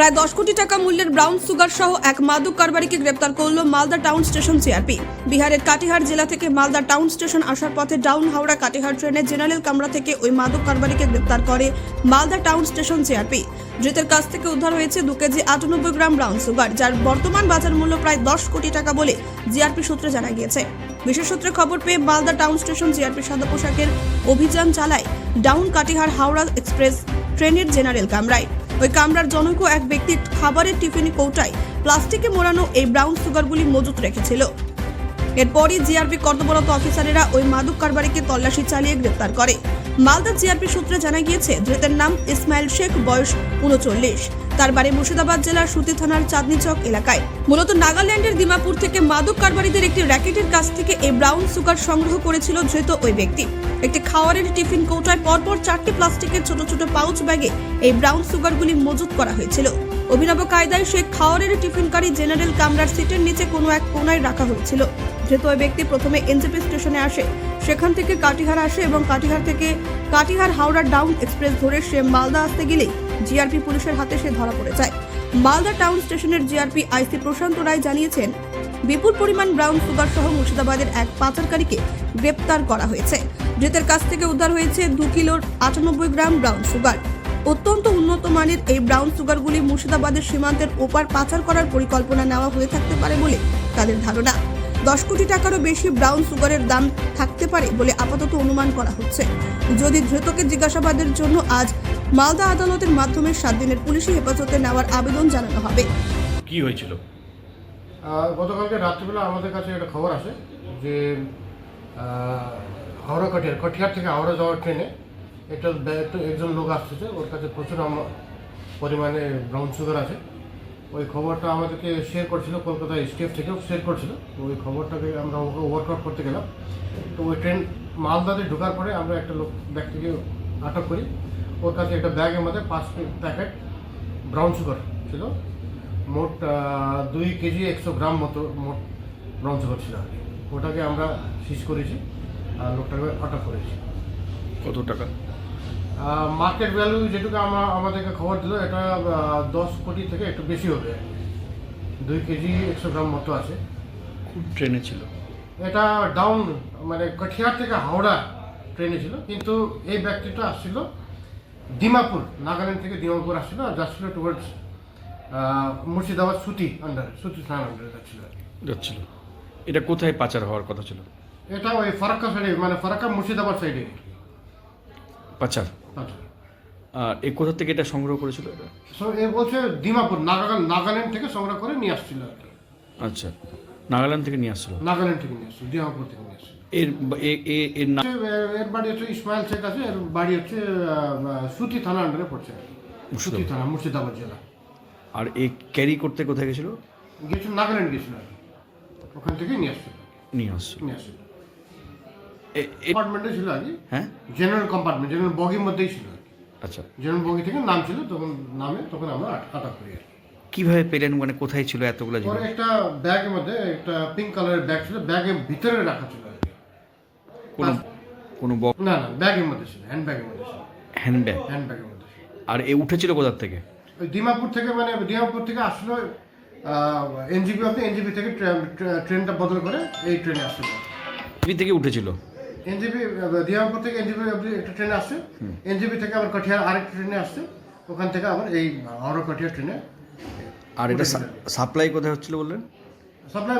প্রায় দশ কোটি টাকা মূল্যের ব্রাউন সুগার সহ এক মাদক কারবারিকে গ্রেপ্তার করল মালদা টাউন স্টেশন সিআরপি। বিহারের কাটিহার জেলা থেকে মালদা টাউন স্টেশন আসার পথে ডাউন হাওড়া কাটিহার ট্রেনে জেনারেল কামরা থেকে ওই মাদক কারবারিকে গ্রেপ্তার করে মালদা টাউন স্টেশন সিআরপি। ধৃতের কাছ থেকে উদ্ধার হয়েছে দু কেজি আটানব্বই গ্রাম ব্রাউন সুগার, যার বর্তমান বাজার মূল্য প্রায় দশ কোটি টাকা বলে জিআরপি সূত্রে জানা গিয়েছে। বিশেষ সূত্রে খবর পেয়ে মালদা টাউন স্টেশন জিআরপি সাদা পোশাকের অভিযান চালায় ডাউন কাটিহার হাওড়া এক্সপ্রেস ট্রেনের জেনারেল কামরায়। ওই কামরার জনক এক ব্যক্তি খাবারের টিফিন কৌটায় প্লাস্টিকে মোড়ানো এই ব্রাউন সুগারগুলি মজুত রেখেছিল। এরপরই জিআরপি কর্তব্যরত অফিসারেরা ওই মাদক কারবারিকে তল্লাশি চালিয়ে গ্রেপ্তার করে। মালদা জিআরপি সূত্রে জানা গিয়েছে, ধৃতের নাম ইসমাইল শেখ, বয়স উনচল্লিশ। তার বাড়ি মুর্শিদাবাদ জেলার সুতি থানার চাঁদনি চক এলাকায়। মূলত নাগাল্যান্ডের দিমাপুর থেকে মাদক কারবারিদের একটি র্যাকেটের কাছ থেকে এই ব্রাউন সুগার সংগ্রহ করেছিল ধৃত ওই ব্যক্তি। একটি খাওয়ারের টিফিন কৌটায় পরপর চারটি প্লাস্টিকের ছোট ছোট পাউচ ব্যাগে এই ব্রাউন সুগারগুলি মজুত করা হয়েছিল। অভিনব কায়দায় সেই খাওয়ারের টিফিনকারী জেনারেল কামরার সিটের নিচে কোনো এক কোনায় রাখা হয়েছিল। ধৃত ওই ব্যক্তি প্রথমে এনজেপি স্টেশনে আসে, সেখান থেকে কাটিহার আসে এবং কাটিহার থেকে কাটিহার হাওড়া ডাউন এক্সপ্রেস ধরে সে মালদা আসতে গেলেই জিআরপি পুলিশের হাতে সে ধরা পড়ে যায়। মালদা টাউন স্টেশনের জিআরপি আইসি প্রশান্ত রায় জানিয়েছেন, বিপুল পরিমাণ ব্রাউন সুগার সহ মুর্শিদাবাদের এক পাচারকারীকে গ্রেপ্তার করা হয়েছে। ধৃতের কাছ থেকে উদ্ধার হয়েছে দু কিলোর আটানব্বই গ্রাম ব্রাউন সুগার। অত্যন্ত উন্নত মানের এই ব্রাউন সুগারগুলি মুর্শিদাবাদের সীমান্তের ওপার পাচার করার পরিকল্পনা নেওয়া হয়ে থাকতে পারে বলে তাদের ধারণা। দশ কোটি টাকারও বেশি ব্রাউন সুগারের দাম থাকতে পারে বলে আপাতত অনুমান করা হচ্ছে। যদি ধৃতকে জিজ্ঞাসাবাদের জন্য আজ মালদা আদালতের মাধ্যমে সাত দিনের পুলিশি হেফাজতে নেওয়ার আবেদন জানানো হবে। কি হয়েছিল? গতকালকে রাত্রিবেলা আমাদের কাছে একটা খবর আসে যে হাওড়া কটিয়ার কটিয়ার থেকে হাওড়া যাওয়ার ট্রেনে একটা একজন লোক আসতেছে। ওর কাছে প্রচুর পরিমাণে ব্রাউন সুগার আছে। ওই খবরটা আমাদেরকে শেয়ার করছিল, কলকাতা স্টেফ থেকেও শেয়ার করছিল। তো ওই খবরটাকে আমরা ওকে ওয়ার্কআউট করতে গেলাম। তো ওই ট্রেন মালদাতে ঢোকার পরে আমরা একটা লোক, ব্যক্তিকে আটক করি। ওর কাছে একটা ব্যাগের মধ্যে পাঁচ প্যাকেট ব্রাউন সুগার ছিল। মোট দুই কেজি একশো গ্রাম মতো মোট ব্রাউন সুগার ছিল। আর কি ওটাকে আমরা সিজ করেছি আর লোকটাকে আটক করেছি। কত টাকা? মার্কেট ভ্যালু যেটুকু আমরা আমাদেরকে খবর দিল এটা দশ কোটি থেকে একটু বেশি হবে। দুই কেজি একশো গ্রাম মতো আছে। খুব ট্রেনে ছিল। এটা ডাউন মানে কঠিয়ার থেকে হাওড়া ট্রেনে ছিল। কিন্তু এই ব্যক্তিটা আসছিল ডিমাপুর নাগাল্যান্ড থেকে ডিমাপুর আসছিল আর যাচ্ছিল টুয়ার্ডস মুর্শিদাবাদ সুতি আন্ডার সুতি থানার আন্ডারে যাচ্ছিল। যাচ্ছিল। এটা কোথায় পাচার হওয়ার কথা ছিল? এটা ওই ফারাক্কা সাইডে মানে ফারাক্কা মুর্শিদাবাদ সাইডে পাচার? আচ্ছা। আর এ কোথা থেকে এটা সংগ্রহ করেছিল এটা? এ বলছে দিমাপুর নাগাল্যান্ড নাগাল্যান্ড থেকে সংগ্রহ করে নিয়ে আসছিল আর কি। আচ্ছা নাগাল্যান্ড থেকে নিয়ে আসছিল? নাগাল্যান্ড থেকে নিয়ে আসছিল দিমাপুর থেকে নিয়ে আসছিল। এর নাম এর- বাড়ি হচ্ছে ইসমাইল শেখ আছে এর বাড়ি হচ্ছে সুতি থানা আন্ডারে পড়ছে সুতি থানা মুর্শিদাবাদ জেলা। আর এ ক্যারি করতে কোথায় গেছিল? গেছিল নাগাল্যান্ড গেছিল ওখান থেকে নিয়ে আসছিল। নিয়ে আসছিল। নিয়ে আসছিল। কম্পার্টমেন্টে ছিল আর কি। হ্যাঁ? জেনারেল কম্পার্টমেন্ট জেনারেল বগির মধ্যেই ছিল আচ্ছা। জেনারেল বগি থেকে নাম ছিল তখন নামে তখন আমরা আটক করি আর কীভাবে পেলেন? মানে কোথায় ছিল এতগুলো জিনিস? একটা ব্যাগের মধ্যে একটা পিঙ্ক কালারের ব্যাগ ছিল ব্যাগের ভিতরে রাখা ছিল আর কি। কোনো না না ব্যাগের মধ্যে ছিল হ্যান্ড ব্যাগের মধ্যে ছিল। হ্যান্ডব্যাগ হ্যান্ড ব্যাগের মধ্যে ছিল। আর এ উঠেছিল কোথার থেকে? ওই দিমাপুর থেকে মানে দিমাপুর থেকে আসলো এনজিপি অব্দি এনজিপি থেকে ট্রে- ট্রে- ট্রেনটা বদল করে এই ট্রেনে আসলো। থেকে উঠেছিল? এনজিপি দিমাপুর থেকে এনজিপি অব্দি একটা ট্রেন আসছে। এনজিপি থেকে আবার কটিয়ার আরেকটা ট্রেনে আসছে। ওখান থেকে আবার এই হাওড়া কটিয়ার ট্রেনে আর এটা সাপ্লাই কোথায় হচ্ছিল বললেন? সাপ্লাই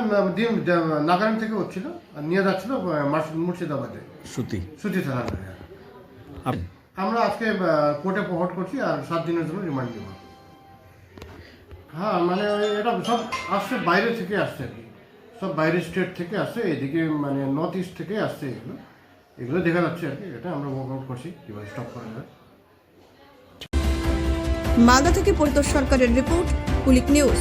নাগাল্যান্ড থেকে হচ্ছিল। আর নিয়ে যাচ্ছিল মুর্শিদাবাদে। সুতি। সুতি থানা আমরা আজকে কোর্টে প্রহট করছি আর সাত দিনের জন্য রিমান্ড দেবো হ্যাঁ মানে এটা সব আসছে বাইরে থেকে আসছে আর কি। সব বাইরের স্টেট থেকে আসছে এদিকে মানে নর্থ ইস্ট থেকে আসছে এগুলো। এগুলো দেখা যাচ্ছে আর কি, এটা আমরা ওয়ার্ক আউট করছি, কীভাবে স্টপ করা যায়। মালদা থেকে পরিতোষ সরকারের রিপোর্ট কুলিক নিউজ